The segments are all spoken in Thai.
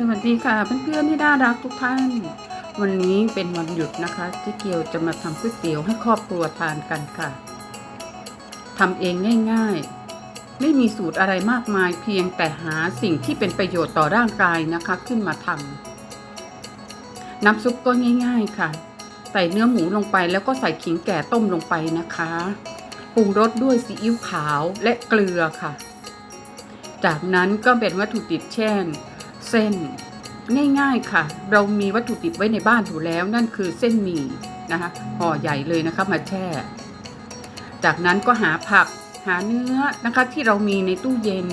สวัสดีค่ะเพื่อนๆที่น่ารักทุกท่าน วันนี้เป็นวันหยุดนะคะเจ๊เกียวจะมาทำก๋วยเตี๋ยวให้ครอบครัวทานกันค่ะทำเองง่ายๆ ไม่มีสูตรอะไรมากมายเพียงแต่หาสิ่งที่เป็นประโยชน์ต่อร่างกายนะคะ ขึ้นมาทำน้ำซุปก็ง่าย ๆค่ะ ใส่เนื้อหมูลงไปแล้วก็ใส่ขิงแก่ต้มลงไปนะคะปรุงรสด้วยซีอิ๊วขาวและเกลือค่ะ จากนั้นก็เป็นวัตถุดิบเช่น เส้น ง่ายๆค่ะ เรามีวัตถุดิบไว้ในบ้านอยู่แล้ว นั่นคือเส้นหมี่นะคะห่อใหญ่เลยนะคะมาแช่ จากนั้นก็หาผักหาเนื้อนะคะที่เรามีในตู้เย็น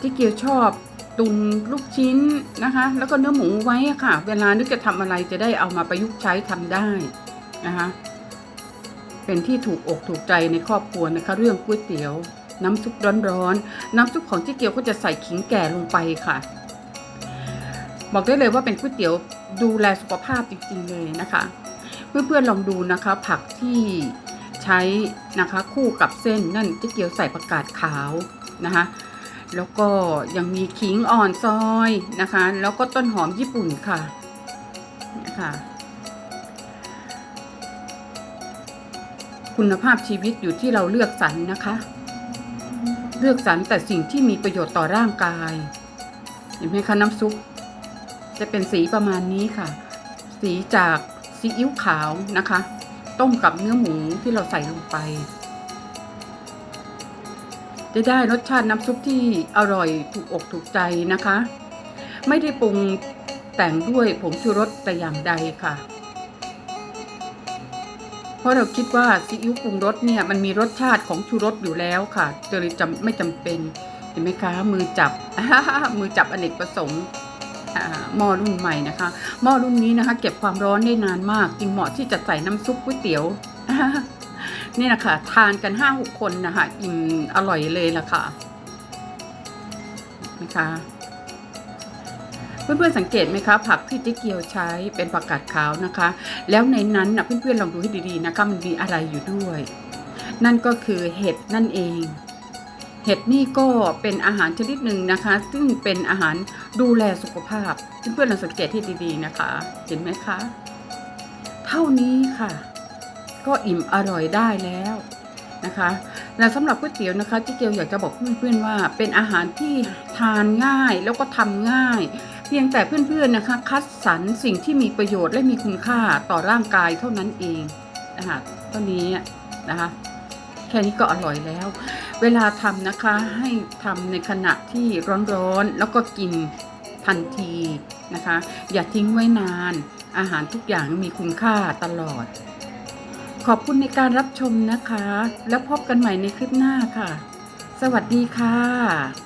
ที่เกียวชอบตุนลูกชิ้นนะคะ แล้วก็เนื้อหมูไว้ค่ะ เวลานึกจะทำอะไรจะได้เอามาประยุกต์ใช้ทำได้นะคะเป็นที่ถูกอกถูกใจในครอบครัวนะคะ เรื่องก๋วยเตี๋ยว น้ำซุปร้อนๆ น้ำซุปของเจ๊เกียวก็จะใส่ขิงแก่ลงไปค่ะ บอกได้เลยว่าเป็นก๋วยเตี๋ยวดูแลสุขภาพจริงๆเลยนะคะ เพื่อนๆลองดูนะคะ ผักที่ใช้นะคะคู่กับเส้นนั่นเจ๊เกียวใส่ผักกาดขาวนะคะแล้วก็ยังมีขิงอ่อนซอยนะคะ แล้วก็ต้นหอมญี่ปุ่นค่ะนะคะคุณภาพชีวิตอยู่ที่เราเลือกสรรนะคะ เลือกสรรแต่สิ่งที่มีประโยชน์ต่อร่างกาย เห็นไหมคะน้ำซุป จะเป็นสีประมาณนี้ค่ะ สีจากซีอิ๊วขาวนะคะ ต้มกับเนื้อหมูที่เราใส่ลงไป จะได้รสชาติน้ำซุปที่อร่อยถูกอกถูกใจนะคะ ไม่ได้ปรุงแต่งด้วยผงชูรสแต่อย่างใดค่ะ เพราะเราคิดว่าซีอิ๊วปรุงรสเนี่ยมันมีรสชาติของชูรสอยู่แล้วค่ะจะเลยจำไม่จำเป็นเห็นไหมคะมือจับมือจับอเนกประสงค์ หม้อรุ่นใหม่นะคะหม้อรุ่นนี้นะคะ เก็บความร้อนได้นานมาก จึงเหมาะที่จะใส่น้ำซุปก๋วยเตี๋ยวนี่นะคะทานกันห้าหกคนนะคะอิ่มอร่อยเลยล่ะค่ะนะคะเพื่อนๆสังเกตไหมคะผักที่เจ๊เกียวใช้เป็นผักกาดขาวนะคะ แล้วในนั้นนะเพื่อนๆลองดูให้ดีๆนะคะมันมีอะไรอยู่ด้วย นั่นก็คือเห็ดนั่นเอง เห็ดนี่ก็เป็นอาหารชนิดหนึ่งนะคะ ซึ่งเป็นอาหารดูแลสุขภาพเพื่อนๆลองสังเกตให้ดีๆนะคะ เห็นไหมคะ เท่านี้ค่ะ ก็อิ่มอร่อยได้แล้วนะคะและสำหรับก๋วยเตี๋ยวนะคะเจ๊เกียวอยากจะบอกเพื่อนๆว่า เป็นอาหารที่ทานง่ายแล้วก็ทำง่าย เพียงแต่เพื่อนๆนะคะ คัดสรรสิ่งที่มีประโยชน์และมีคุณค่าต่อร่างกายเท่านั้นเองนะคะเท่านี้นะคะ ค่นี้ก็อร่อยแล้ว เวลาทำนะคะให้ทำในขณะที่ร้อนๆ แล้วก็กินทันทีนะคะ อย่าทิ้งไว้นาน อาหารทุกอย่างมีคุณค่าตลอด ขอบคุณในการรับชมนะคะ แล้วพบกันใหม่ในคลิปหน้าค่ะ สวัสดีค่ะ